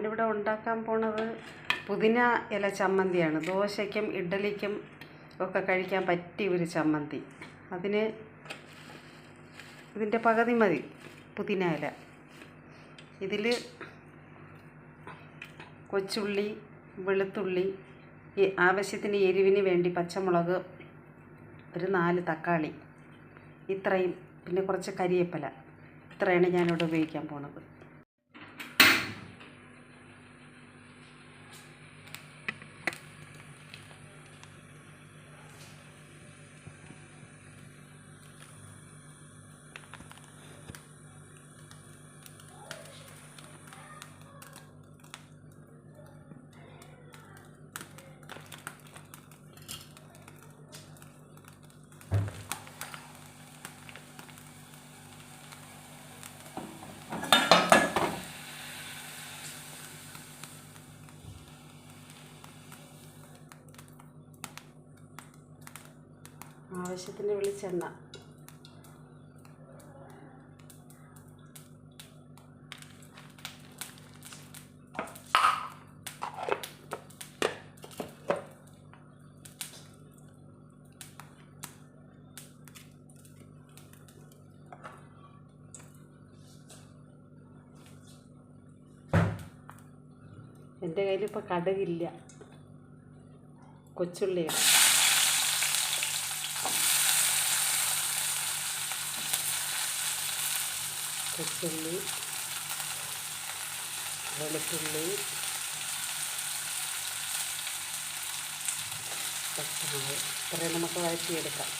ഞാനിവിടെ ഉണ്ടാക്കാൻ പോണത് പുതിന ഇല ചമ്മന്തിയാണ്. ദോശയ്ക്കും ഇഡ്ഡലിക്കും ഒക്കെ കഴിക്കാൻ പറ്റിയ ഒരു ചമ്മന്തി. അതിന് ഇതിന്റെ പകുതി മതി പുതിന ഇല. ഇതിൽ കൊച്ചുള്ളി വെളുത്തുള്ളി ആവശ്യത്തിന് എരിവിന് വേണ്ടി പച്ചമുളക് ഒരു നാല് തക്കാളി ഇത്രയും പിന്നെ കുറച്ച് കരിയേപ്പില. ഇത്രയാണ് ഞാനിവിടെ ഉപയോഗിക്കാൻ പോണത്. ആവശ്യത്തിന് വെളിച്ചെണ്ണ. എന്റെ കയ്യിലിപ്പോൾ കടുകില്ല. കൊച്ചുള്ളിയാണ് കൊച്ചുള്ളി വെളുത്തുള്ളി പച്ചമുളക്. ഇത്രയും നമുക്ക് വഴറ്റിയെടുക്കാം.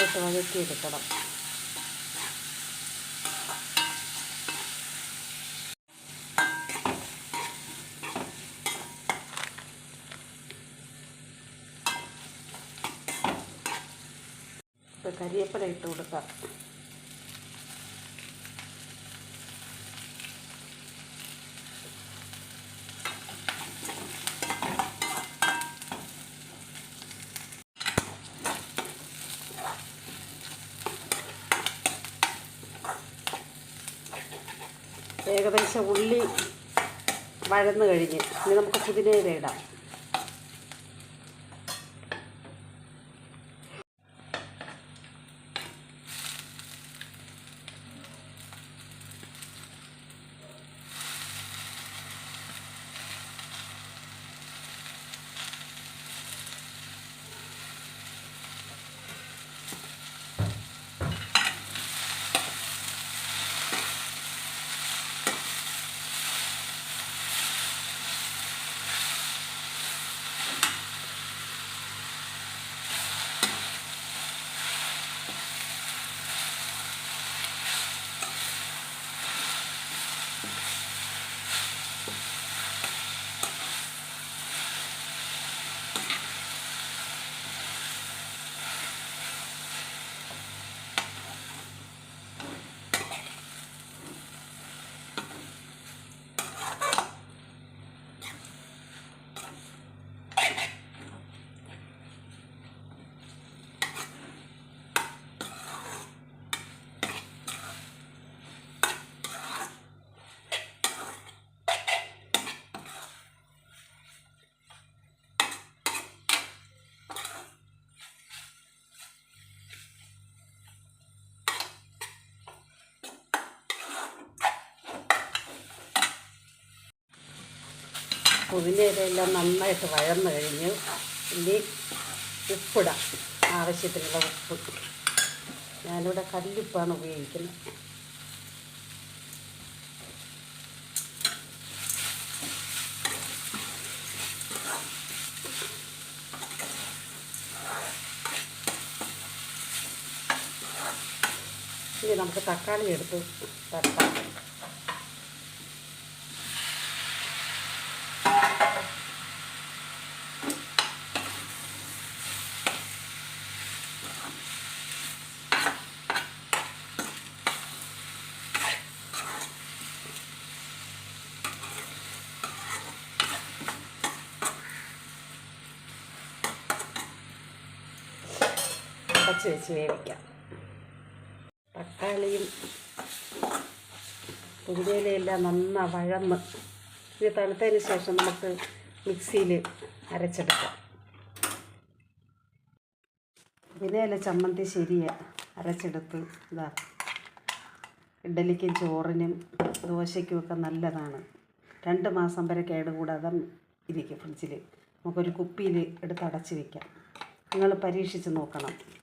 നന്നായിട്ട് വഴറ്റിയെടുക്കണം ഇപ്പം കരിയേപ്പില ഇട്ട് കൊടുക്കാം. ഏകദേശം ഉള്ളി വഴന്ന് കഴിഞ്ഞ്. ഇനി നമുക്ക് പുതിനയില ഇടാം. പുതിനയിലെല്ലാം നന്നായിട്ട് വഴന്ന് കഴിഞ്ഞു ഇനി ഉപ്പിടാം ആവശ്യത്തിനുള്ള ഉപ്പ്. ഞാനിവിടെ കല്ലുപ്പാണ് ഉപയോഗിക്കുന്നത്. ഇനി നമുക്ക് തക്കാളി എടുത്ത് തട്ടാം. അടച്ച് വെച്ച് വേവിക്കാം. തക്കാളിയും പുതിനയിലെല്ലാം നന്നാ വഴന്ന് ഇത് തണുത്തതിന് ശേഷം നമുക്ക് മിക്സിയിൽ അരച്ചെടുക്കാം. പിന്നെയല്ല ചമ്മന്തി ശരിയാ അരച്ചെടുത്ത് ഇതാ. ഇഡലിക്കും ചോറിനും ദോശയ്ക്കും ഒക്കെ നല്ലതാണ്. രണ്ട് മാസം വരെ കേടുകൂടാതെ ഇരിക്കും ഫ്രിഡ്ജിൽ നമുക്കൊരു കുപ്പിയിൽ എടുത്ത് അടച്ച് വയ്ക്കാം നിങ്ങൾ പരീക്ഷിച്ച് നോക്കണം.